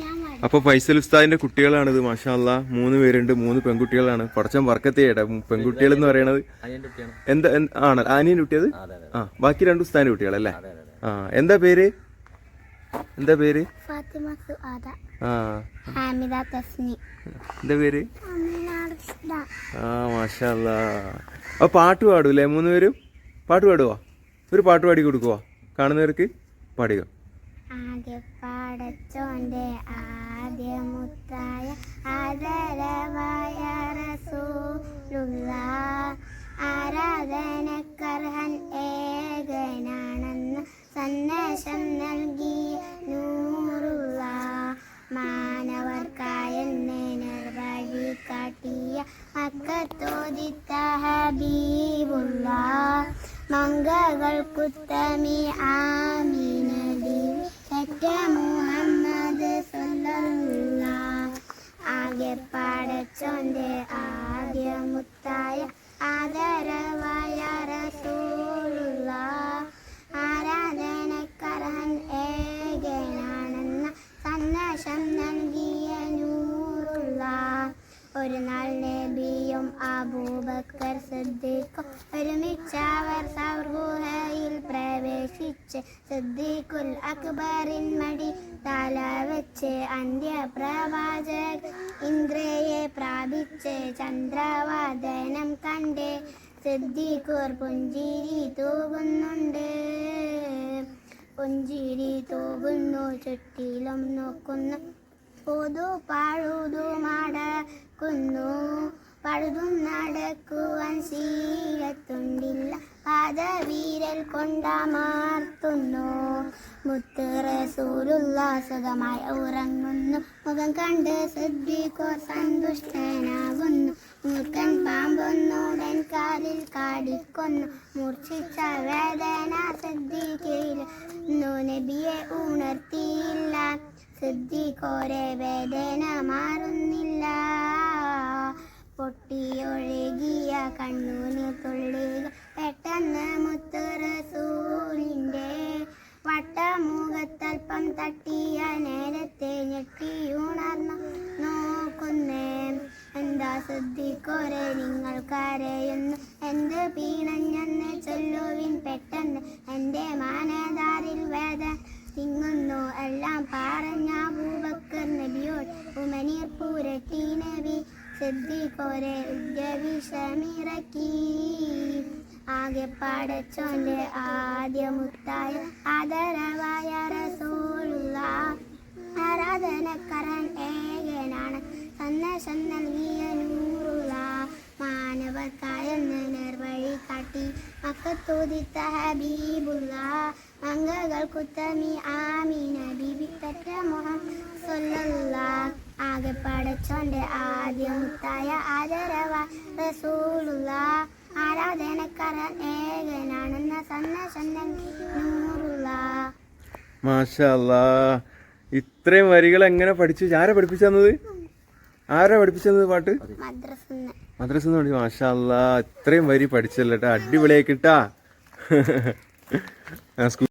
ഞാൻ വരാം അപ്പൊ ഫൈസൽ ഉസ്താദിന്റെ കുട്ടികളാണ് ഇത് മാഷാല്ല. മൂന്ന് പേരുണ്ട് മൂന്ന് പെൺകുട്ടികളാണ്. പടച്ചം വർക്കത്തേടാ പെൺകുട്ടികൾ എന്ന് പറയണത് എന്താ ആണ്. ആനിയൻ കുട്ടിയത്? ആ ബാക്കി രണ്ട് ഉസ്താദിന്റെ കുട്ടികളല്ലേ? ആ എന്താ പേര്? എന്താ പേര്? എന്താ പേര്? ആ മാഷാല്ല. അപ്പൊ പാട്ട് പാടൂലേ മൂന്ന് പേരും? പാട്ട് പാടുവാ? ഒരു പാട്ട് പാടി കൊടുക്കുവോ? കാണുന്നവർക്ക് പാടുക ആദ്യ പാടച്ചോന്റെ ആദ്യ മുത്തായ ആദരവായ റസൂലുള്ള ആരാധനക്കർഹൻ ഏകനാണെന്ന് സന്ദേശം നൽകി നൂറുള്ള മാനവർക്കായെന്ന് നിർവഴി കാട്ടിയ മക്കത്തോദിത്ത ഹബീബുള്ള മംഗകൾക്കുത്തമി കുത്തമി ദേവി പെറ്റ മുഹമ്മദ് ആകെ പടച്ചോന്റെ ആദ്യ മുത്തായ ആദരവായ റസൂലുള്ള. ആരാധനക്കർഹൻ ഏകനാണെന്ന സന്ദേശം നൽകിയ നൂറുള്ള. ഒരു നാൾ നബിയും അബൂബക്കർ സിദ്ദീഖും ഒരുമിച്ച പ്രവേശിച്ച് സിദ്ദീഖുൽ അക്ബറിൻ മടി തല വെച്ച് അന്ത്യപ്രവാചക ഇന്ദ്രയെ പ്രാപിച്ച് ചന്ദ്രവാദനം കണ്ട് സിദ്ദീഖുർ പുഞ്ചിരി തൂകുന്നുണ്ട്. പുഞ്ചിരി തൂകുന്നു ചുറ്റിലും നോക്കുന്നു. പൊതു പഴുതു മടക്കുന്നു പഴുതും നടക്കുവാൻ ശീലത്തുണ്ടില്ല. പാദവീരൽ കൊണ്ടമർത്തുന്നു മുത്ത് റസൂലുള്ള സുഖമായി ഉറങ്ങുന്നു. മുഖം കണ്ട് ശ്രദ്ധിക്കോ സന്തുഷ്ടനാകുന്നു. മൂർഖൻ പാമ്പൊന്നുടൻ കാലിൽ കാടിക്കൊന്നു. മൂർച്ഛിച്ച വേദന ശ്രദ്ധിക്കയില്ല നബിയെ ഉണർത്തിയില്ല. സിദ്ധിക്കോരെ വേദന മാറുന്നില്ല. പൊട്ടിയൊഴുകിയ കണ്ണൂന് തുള്ളിക ശ്രദ്ധിക്കോരെ നിങ്ങൾ കരയുന്നു എന്ത് പീണഞ്ഞെന്ന് ചൊല്ലുവിൻ പെട്ടെന്ന്. എന്റെ മാനദാരിൽ വേദ തിങ്ങുന്നു എല്ലാം പറഞ്ഞ ഭൂബക്കർ നബിയോട് ഉമനീർ പൂരട്ടി നബി ശ്രദ്ധിക്കോരെ ഉദ്യവിഷമിറക്കി ആകെ പടച്ചോന്റെ ആദ്യ മുത്തായ ആദരവായ റസൂലുള്ള. ആരാധനക്കരൻ ഏകനാണ്. സന്ദേശം നിർവഴി കാട്ടി മക്കത്തോദിത്ത ഹബീബുള്ള മംഗകൾ കുത്തമി ആമീന ബിബി പെറ്റ മുഹം സല്ലല്ല ആകെ പടച്ചോന്റെ ആദ്യ മുത്തായ ആദരവ റസൂലുള്ള ആരാധനക്കാരൻ ഏകനാണെന്ന സന്ദേശം നൂറുള്ള മാഷല്ല ഇത്രയും വരികൾ എങ്ങനെ പഠിച്ചു? ആരാ പഠിപ്പിച്ചു തന്നത്? ആരാ പഠിപ്പിച്ചത് പാട്ട്? മദ്രസ പഠിച്ചു മാഷാല്ലാ ഇത്രയും വരി പഠിച്ചല്ലോ കേട്ടോ അടിപൊളിയായി കിട്ടാ. സ്കൂൾ